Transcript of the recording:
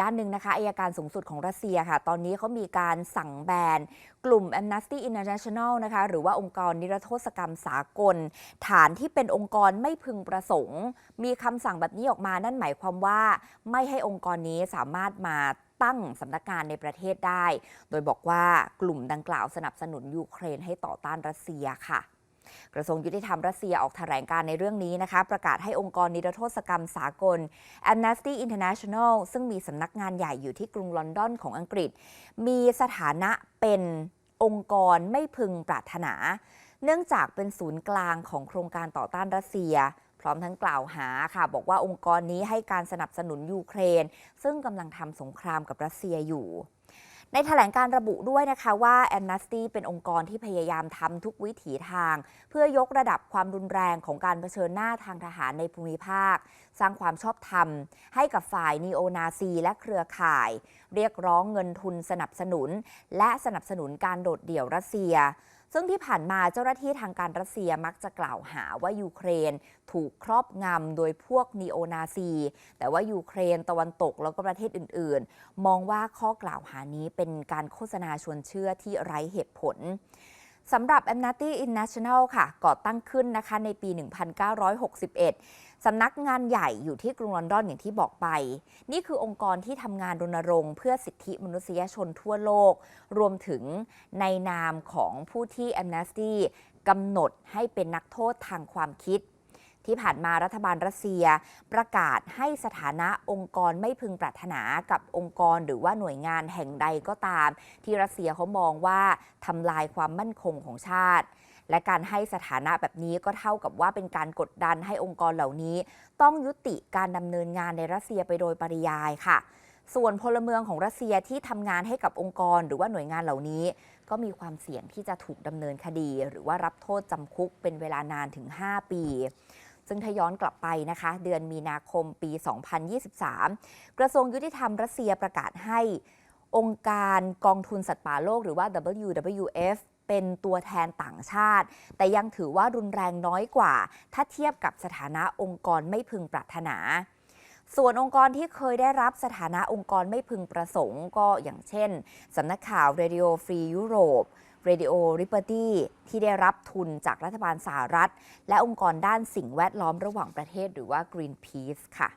ด้านหนึ่งนะคะอายการสูงสุดของรัสเซียค่ะ ตอนนี้เขามีการสั่งแบน กลุ่ม Amnesty International นะคะ หรือว่าองค์กรนิรโทษกรรมสากล ฐานที่เป็นองค์กรไม่พึงประสงค์ มีคำสั่งแบบนี้ออกมา นั่นหมายความว่าไม่ให้องค์กรนี้สามารถมาตั้งสำนักงานในประเทศได้ โดยบอกว่ากลุ่มดังกล่าวสนับสนุนยูเครนให้ต่อต้านรัสเซียค่ะ กระทรวงยุติธรรมรัสเซียออกแถลงการในเรื่องนี้นะคะ ประกาศให้องค์กรนิรโทษกรรมสากล Amnesty International ซึ่งมีสำนักงานใหญ่อยู่ที่กรุงลอนดอนของอังกฤษ มีสถานะเป็นองค์กรไม่พึงปรารถนา เนื่องจากเป็นศูนย์กลางของโครงการต่อต้านรัสเซีย พร้อมทั้งกล่าวหาค่ะ บอกว่าองค์กรนี้ให้การสนับสนุนยูเครน ซึ่งกำลังทำสงครามกับรัสเซียอยู่ ในแถลงการระบุด้วยนะคะว่า Amnesty เป็นองค์กรที่พยายามทำทุกวิถีทาง เพื่อยกระดับความรุนแรงของการเผชิญหน้าทางทหารในภูมิภาค สร้างความชอบธรรม ให้กับฝ่ายนีโอนาซีและเครือข่าย เรียกร้องเงินทุนสนับสนุน และสนับสนุนการโดดเดี่ยวรัสเซีย ซึ่งที่ผ่านมาเจ้าหน้าที่ทางการรัสเซียมักจะกล่าวหาว่ายูเครนถูกครอบงำโดยพวกนีโอนาซี แต่ว่ายูเครนตะวันตกแล้วก็ประเทศอื่น ๆ มองว่าข้อกล่าวหานี้เป็นการโฆษณาชวนเชื่อที่ไร้เหตุผล สำหรับ Amnesty International ค่ะ ก่อตั้งขึ้นนะคะในปี 1961 สำนักงานใหญ่อยู่ที่กรุงลอนดอนอย่างที่บอกไป นี่คือองค์กรที่ทำงานรณรงค์เพื่อสิทธิมนุษยชนทั่วโลก รวมถึงในนามของผู้ที่ Amnesty กำหนดให้เป็นนักโทษทางความคิด ที่ผ่านมารัฐบาลรัสเซียประกาศให้สถานะองค์กรไม่พึงปรารถนากับองค์กรหรือว่าหน่วยงานแห่งใดก็ตาม ที่รัสเซียเขามองว่าทำลายความมั่นคงของชาติ และการให้สถานะแบบนี้ก็เท่ากับว่าเป็นการกดดันให้องค์กรเหล่านี้ ต้องยุติการดำเนินงานในรัสเซียไปโดยปริยายค่ะส่วนพลเมืองของรัสเซียที่ทำงานให้กับองค์กรหรือว่าหน่วยงานเหล่านี้ ก็มีความเสี่ยงที่จะถูกดำเนินคดี หรือว่ารับโทษจำคุกเป็นเวลานานถึง 5 ปี ซึ่งถ้าย้อนกลับไปนะคะ เดือนมีนาคมปี 2023 กระทรวงยุติธรรมรัสเซียประกาศให้ องค์การกองทุนสัตว์ป่าโลกหรือว่า WWF เป็นตัวแทนต่างชาติ แต่ยังถือว่ารุนแรงน้อยกว่า ถ้าเทียบกับสถานะองค์กรไม่พึงปรารถนา ส่วนองค์กรที่เคยได้รับสถานะองค์กรไม่พึงประสงค์ก็อย่างเช่นสำนักข่าว Radio Free Europe Radio Liberty ที่ได้รับทุนจากรัฐบาลสหรัฐ และองค์กรด้านสิ่งแวดล้อมระหว่างประเทศหรือว่า Greenpeace ค่ะ